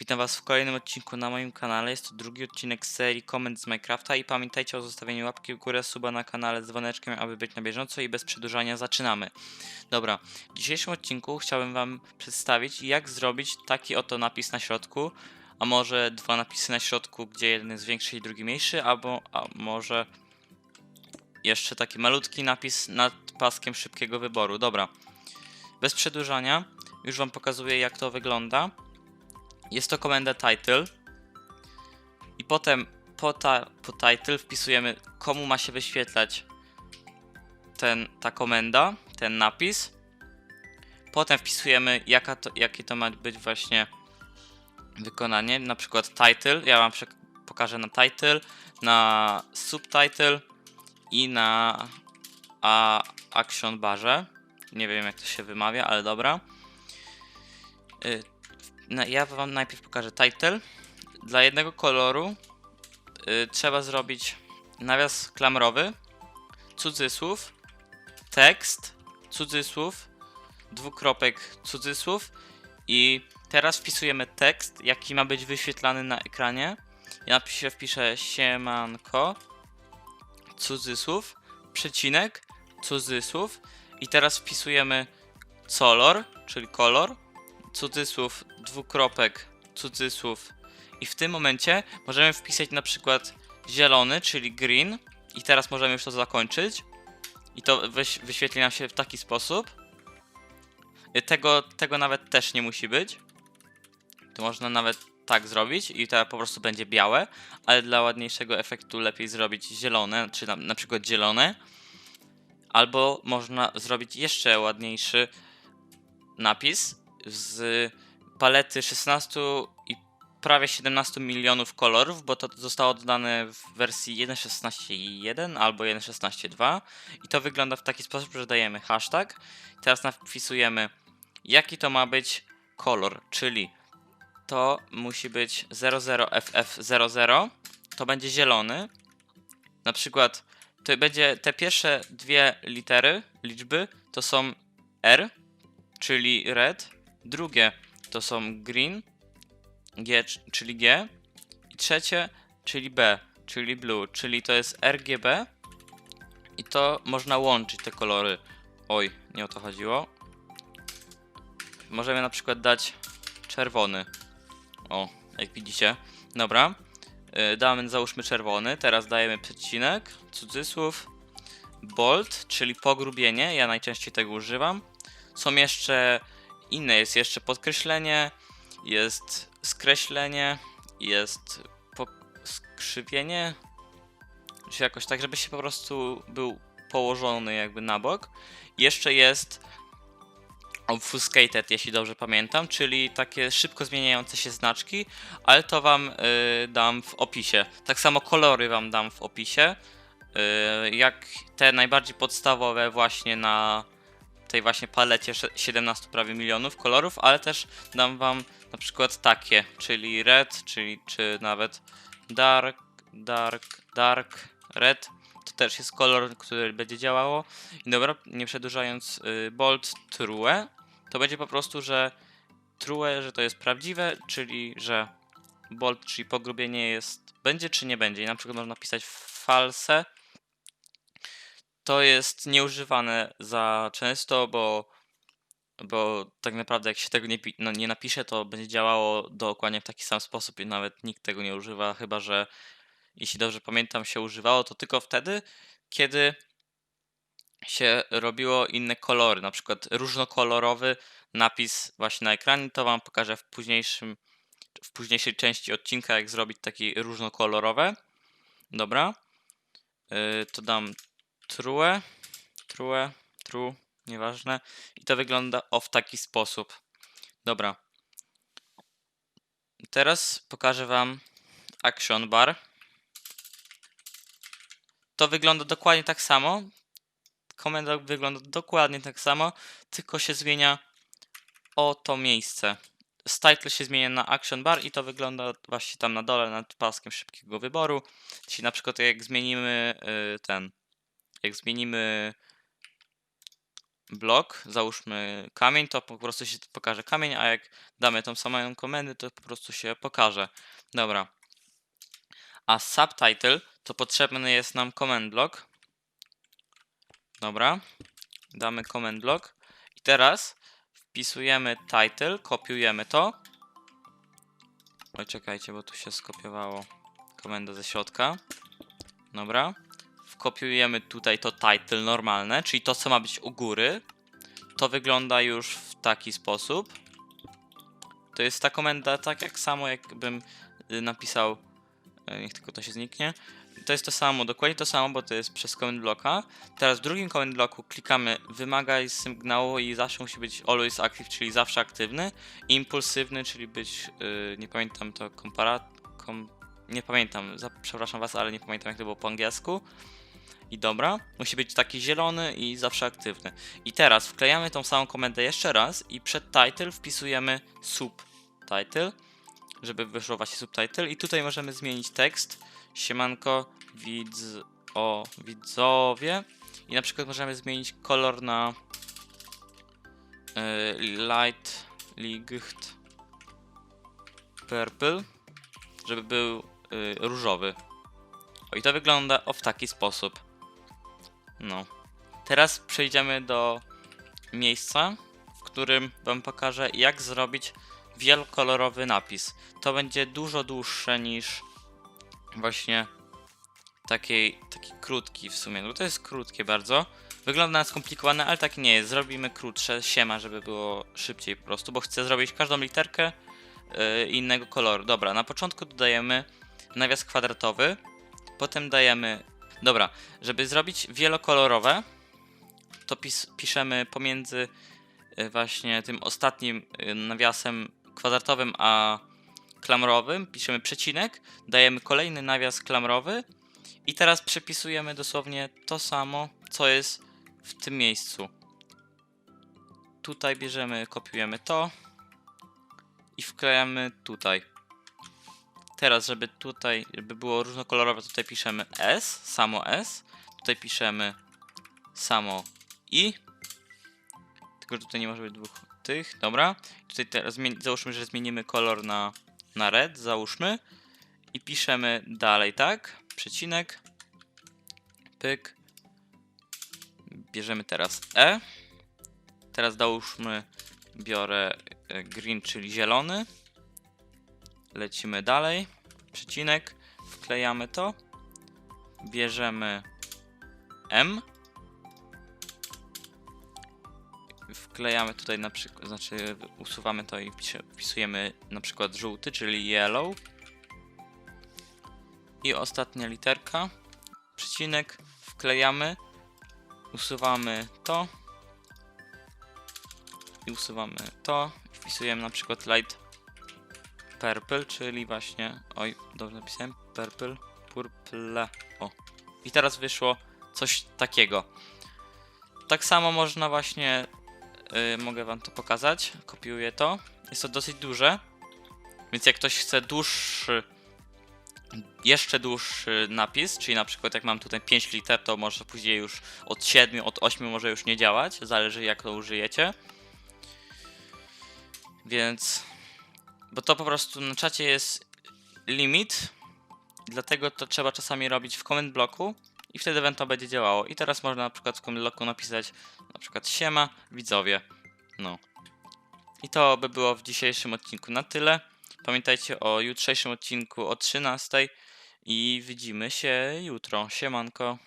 Witam Was w kolejnym odcinku na moim kanale. Jest to drugi odcinek serii Comment z Minecrafta i pamiętajcie o zostawieniu łapki w górę, suba na kanale z dzwoneczkiem, aby być na bieżąco i bez przedłużania zaczynamy. Dobra, w dzisiejszym odcinku chciałbym Wam przedstawić jak zrobić taki oto napis na środku, a może dwa napisy na środku, gdzie jeden jest większy i drugi mniejszy, albo a może jeszcze taki malutki napis nad paskiem szybkiego wyboru. Dobra, bez przedłużania już Wam pokazuję jak to wygląda. Jest to komenda title. I potem po, ta, po title wpisujemy komu ma się wyświetlać ten, ta komenda, ten napis. Potem wpisujemy jaka to, jakie to ma być właśnie wykonanie. Na przykład title. Ja wam pokażę na title, na subtitle i na a, action barze. Nie wiem jak to się wymawia, ale dobra. No, ja wam najpierw pokażę title. Dla jednego koloru y, trzeba zrobić nawias klamrowy, cudzysłów, tekst, cudzysłów, dwukropek, cudzysłów i teraz wpisujemy tekst, jaki ma być wyświetlany na ekranie. Ja napiszę, wpiszę siemanko, cudzysłów, przecinek, cudzysłów i teraz wpisujemy color, czyli kolor, cudzysłów, dwukropek, cudzysłów i w tym momencie możemy wpisać na przykład zielony, czyli green i teraz możemy już to zakończyć i to wyś- wyświetli nam się w taki sposób. Y, Tego, tego nawet też nie musi być. To można nawet tak zrobić i to po prostu będzie białe, ale dla ładniejszego efektu lepiej zrobić zielone, czy na, na przykład zielone. Albo można zrobić jeszcze ładniejszy napis z palety 16 i prawie 17 milionów kolorów, bo to zostało dodane w wersji 1.16.1 albo 1.16.2 i to wygląda w taki sposób, że dajemy hashtag. Teraz wpisujemy jaki to ma być kolor, czyli to musi być 00FF00, to będzie zielony. Na przykład to będzie te pierwsze dwie litery, liczby to są R, czyli red, drugie to są green, G, czyli G i trzecie, czyli B, czyli blue, czyli to jest RGB i to można łączyć te kolory. Oj, nie o to chodziło. Możemy na przykład dać czerwony. O, jak widzicie. Dobra. Yy, Damy, załóżmy czerwony. Teraz dajemy przecinek, cudzysłów, bold, czyli pogrubienie. Ja najczęściej tego używam. Są jeszcze inne, jest jeszcze podkreślenie, jest skreślenie, jest skrzywienie, czy jakoś tak, żeby się po prostu był położony jakby na bok. Jeszcze jest obfuscated, jeśli dobrze pamiętam, czyli takie szybko zmieniające się znaczki, ale to wam y, dam w opisie. Tak samo kolory wam dam w opisie, y, jak te najbardziej podstawowe właśnie na tej właśnie palecie sze- 17 prawie milionów kolorów, ale też dam wam na przykład takie, czyli red, czyli czy nawet dark, dark, dark, red. To też jest kolor, który będzie działało. I dobra, nie przedłużając, y, bold, true. To będzie po prostu, że true, że to jest prawdziwe, czyli że bold, czyli pogrubienie jest, będzie czy nie będzie. I na przykład można napisać false, to jest nieużywane za często, bo, bo tak naprawdę jak się tego nie, no, nie napisze, to będzie działało dokładnie w taki sam sposób i nawet nikt tego nie używa, chyba że jeśli dobrze pamiętam się używało to tylko wtedy, kiedy się robiło inne kolory, na przykład różnokolorowy napis właśnie na ekranie, to wam pokażę w późniejszym w późniejszej części odcinka, jak zrobić takie różnokolorowe. Dobra. Yy, to dam true, true, true, nieważne. I to wygląda o w taki sposób. Dobra. Teraz pokażę Wam action bar. To wygląda dokładnie tak samo. Komenda wygląda dokładnie tak samo, tylko się zmienia o to miejsce. Z title się zmienia na action bar i to wygląda właśnie tam na dole nad paskiem szybkiego wyboru. Czyli na przykład jak zmienimy y, ten jak zmienimy blok, załóżmy kamień, to po prostu się pokaże kamień, a jak damy tą samą komendę, to po prostu się pokaże. Dobra. A subtitle to potrzebny jest nam command block. Dobra. Damy command block. I teraz wpisujemy title, kopiujemy to. Oj, czekajcie, bo tu się skopiowało komenda ze środka. Dobra. Wkopiujemy tutaj to title normalne, czyli to, co ma być u góry. To wygląda już w taki sposób. To jest ta komenda tak jak samo, jakbym y, napisał. y, Niech tylko to się zniknie. To jest to samo, dokładnie to samo, bo to jest przez command blocka. Teraz w drugim command blocku klikamy wymagaj sygnału i zawsze musi być always active, czyli zawsze aktywny. Impulsywny, czyli być, y, nie pamiętam to, komparat, kom, nie pamiętam, za, przepraszam was, ale nie pamiętam jak to było po angielsku. I dobra, musi być taki zielony i zawsze aktywny. I teraz wklejamy tą samą komendę jeszcze raz i przed title wpisujemy subtitle, żeby wyszło właśnie subtitle. I tutaj możemy zmienić tekst. Siemanko, widz, o, widzowie. I na przykład możemy zmienić kolor na y, light, licht, purple, żeby był y, różowy. O, i to wygląda o w taki sposób. No. Teraz przejdziemy do miejsca, w którym Wam pokażę, jak zrobić wielokolorowy napis. To będzie dużo dłuższe niż właśnie taki, taki krótki w sumie. No to jest krótkie bardzo. Wygląda na skomplikowane, ale tak nie jest. Zrobimy krótsze, siema, żeby było szybciej po prostu, bo chcę zrobić każdą literkę yy, innego koloru. Dobra, na początku dodajemy nawias kwadratowy, potem dajemy Dobra, żeby zrobić wielokolorowe, to pis piszemy pomiędzy y, właśnie tym ostatnim y, nawiasem kwadratowym a klamrowym, piszemy przecinek, dajemy kolejny nawias klamrowy i teraz przepisujemy dosłownie to samo, co jest w tym miejscu. Tutaj bierzemy, kopiujemy to i wklejamy tutaj. Teraz, żeby tutaj, żeby było różnokolorowe, tutaj piszemy S, samo S. Tutaj piszemy samo I. Tylko że tutaj nie może być dwóch tych, dobra. Tutaj teraz załóżmy, że zmienimy kolor na, na red, załóżmy. I piszemy dalej, tak? Przecinek. Pyk. Bierzemy teraz E. Teraz załóżmy, biorę e, green, czyli zielony. Lecimy dalej. Przecinek. Wklejamy to. Bierzemy M. Wklejamy tutaj na przykład, znaczy usuwamy to i wpisujemy na przykład żółty, czyli yellow. I ostatnia literka. Przecinek. Wklejamy. Usuwamy to. I usuwamy to. Wpisujemy na przykład light purple, czyli właśnie, oj, dobrze napisałem, purple, purple, o. I teraz wyszło coś takiego. Tak samo można właśnie, y, mogę wam to pokazać, kopiuję to. Jest to dosyć duże, więc jak ktoś chce dłuższy, jeszcze dłuższy napis, czyli na przykład jak mam tutaj 5 liter, to może później już od 7, od 8 może już nie działać, zależy jak to użyjecie. Więc bo to po prostu na czacie jest limit, dlatego to trzeba czasami robić w comment bloku i wtedy event to będzie działało. I teraz można na przykład w comment bloku napisać na przykład siema widzowie. No. I to by było w dzisiejszym odcinku na tyle. Pamiętajcie o jutrzejszym odcinku o 13 i widzimy się jutro. Siemanko.